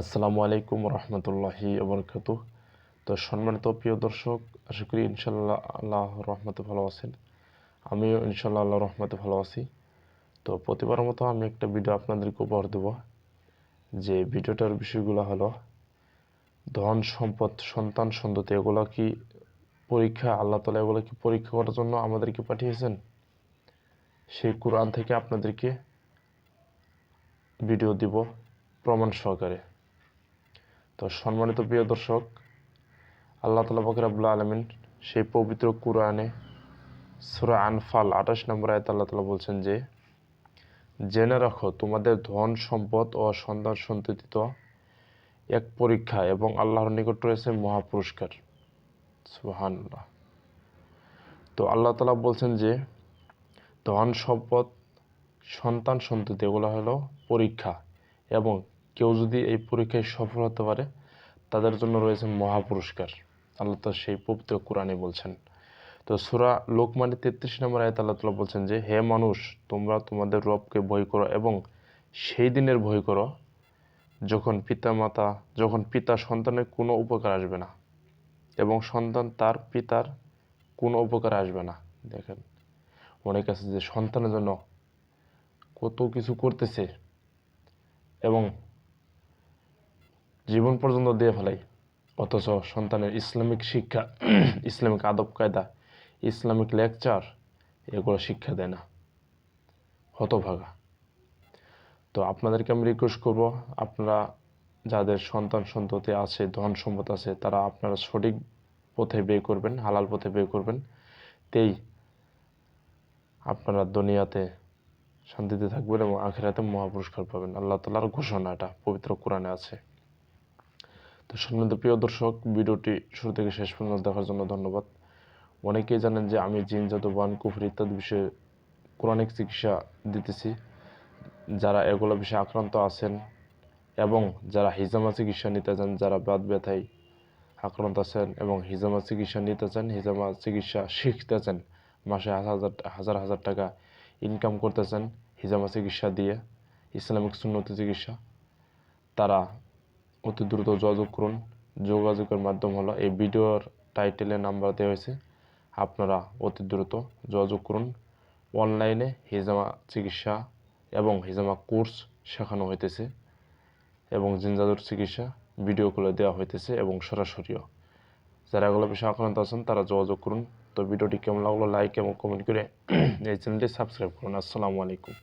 আসসালামু আলাইকুম রহমতুল্লাহি আবরকাত তো সম্মানিত প্রিয় দর্শক, আশা করি ইনশাল্লাহ আল্লাহ রহমতে ভালো আছেন। আমিও ইনশাল্লাহ আল্লাহ রহমতে ভালো আছি। তো প্রতিবার মতো আমি একটা ভিডিও আপনাদেরকে উপহার দেব। যে ভিডিওটার বিষয়গুলো হলো, ধন সম্পদ, সন্তান সন্ততি, এগুলো কি পরীক্ষা, আল্লাহ তালা এগুলো কি পরীক্ষা করার জন্য আমাদেরকে পাঠিয়েছেন? সেই কোরআন থেকে আপনাদেরকে ভিডিও দিব প্রমাণ সহকারে। তো সম্মানিত প্রিয় দর্শক, আল্লাহ তালা বকরাবুল্লা আলমিন সেই পবিত্র কুরআনে সুরা আনফাল আঠাশ নম্বর আয়ত আল্লাহ তালা বলছেন যে, জেনে রাখো, তোমাদের ধন সম্পদ ও সন্তান সন্ততি তো এক পরীক্ষা এবং আল্লাহর নিকট রয়েছে মহাপুরস্কার। সুহান্লাহ তো আল্লাহ তালা বলছেন যে, ধন সম্পদ, সন্তান সন্ততি এগুলো হলো পরীক্ষা এবং কেউ যদি এই পরীক্ষায় সফল হতে পারে, তাদের জন্য রয়েছে মহাপুরস্কার। আল্লাহ তো সেই পবিত্র কোরআনে বলছেন। তো সুরা লোকমানি তেত্রিশ নম্বর আয়ত আল্লাহ তালা বলছেন যে, হে মানুষ, তোমরা তোমাদের রবকে ভয় করো এবং সেই দিনের ভয় করো যখন পিতা মাতা যখন পিতা সন্তানের কোনো উপকার আসবে না এবং সন্তান তার পিতার কোনো উপকার আসবে না। দেখেন, অনেক আছে যে সন্তানের জন্য কত কিছু করতেছে এবং জীবন পর্যন্ত দিয়ে ফেলাই। অথচ সন্তানের ইসলামিক শিক্ষা, ইসলামিক আদব কায়দা, ইসলামিক লেকচার এগুলো শিক্ষা দেয় না। হতভাগা। তো আপনাদেরকে আমি রিকোয়েস্ট করব, আপনারা যাদের সন্তান সন্ততি আছে, ধন সম্পদ আছে, তারা আপনারা সঠিক পথে বে করবেন, হালাল পথে বে করবেন। তেই আপনারা দুনিয়াতে শান্তিতে থাকবেন এবং আখেরাতে মহাপুরস্কার পাবেন। আল্লাহ তালার ঘোষণা এটা, পবিত্র কোরআনে আছে। সম্মানিত প্রিয় দর্শক, ভিডিওটি শুরু থেকে শেষ পর্যন্ত দেখার জন্য ধন্যবাদ। অনেকেই জানেন যে আমি জিন বান কুফর ইত্যাদি বিষয়ে কোরআনিক চিকিৎসা দিতেছি। যারা এগুলো বিষয়ে আক্রান্ত আছেন এবং যারা হিজামা চিকিৎসা নিতে চান, যারা বাদ ব্যথায় আক্রান্ত আছেন এবং হিজামা চিকিৎসা নিতে চান, হিজামা চিকিৎসা শিখতে চান, মাসে হাজার হাজার হাজার টাকা ইনকাম করতেছেন হিজামা চিকিৎসা দিয়ে, ইসলামিক সুন্নতি চিকিৎসা, তারা অতি দ্রুত যোগাযোগ করুন। যোগাযোগের মাধ্যম হলো এই ভিডিওর টাইটেলে নাম্বার দেওয়া হয়েছে। আপনারা অতি দ্রুত যোগাযোগ করুন। অনলাইনে হিজামা চিকিৎসা এবং হিজামা কোর্স শেখানো হইতেছে এবং জিনজাদুর চিকিৎসা ভিডিও কলে দেওয়া হইতেছে এবং সরাসরিও। যারা এগুলো বিষয়ে আক্রান্ত আছেন, তারা যোগাযোগ করুন। তো ভিডিওটি কেমন লাগল লাইক এবং কমেন্ট করে এই চ্যানেলটি সাবস্ক্রাইব করুন। আসসালামু আলাইকুম।